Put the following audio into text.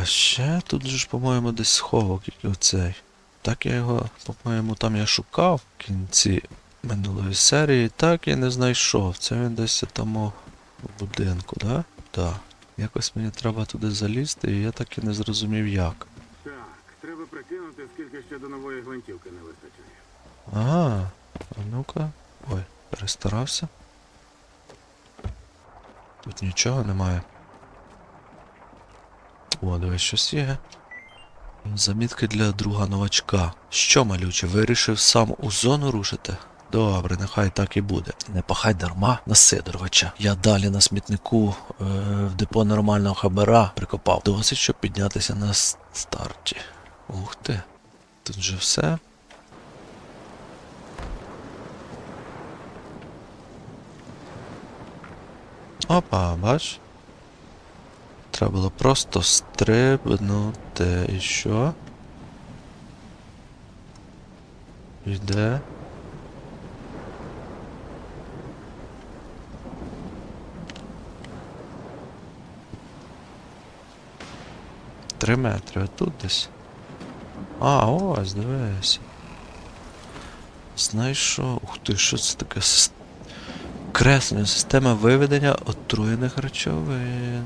А ще тут же ж, по-моєму, десь сховок оцей. Так я його, по-моєму, там я шукав в кінці минулої серії, так і не знайшов. Це він десь там у будинку, да? Так. Якось мені треба туди залізти, і я так і не зрозумів як. Так, треба прикинути, скільки ще до нової гвинтівки не вистачає. Ага, а ну-ка. Ой, перестарався. Тут нічого немає. О, дивись, щось є. Замітки для друга новачка. Що, малюче, вирішив сам у зону рушити? Добре, нехай так і буде. Не пахай дарма на Сидоровича. Я далі на смітнику е, в депо нормального хабара прикопав. Досить, щоб піднятися на старті. Ух ти. Тут вже все. Опа, бач? Треба було просто стрибнути. І що? Йде. Три метри, отут десь. А, ось, дивись. Знайшов. Ух ти, що це таке? Креслення система виведення отруєних речовин.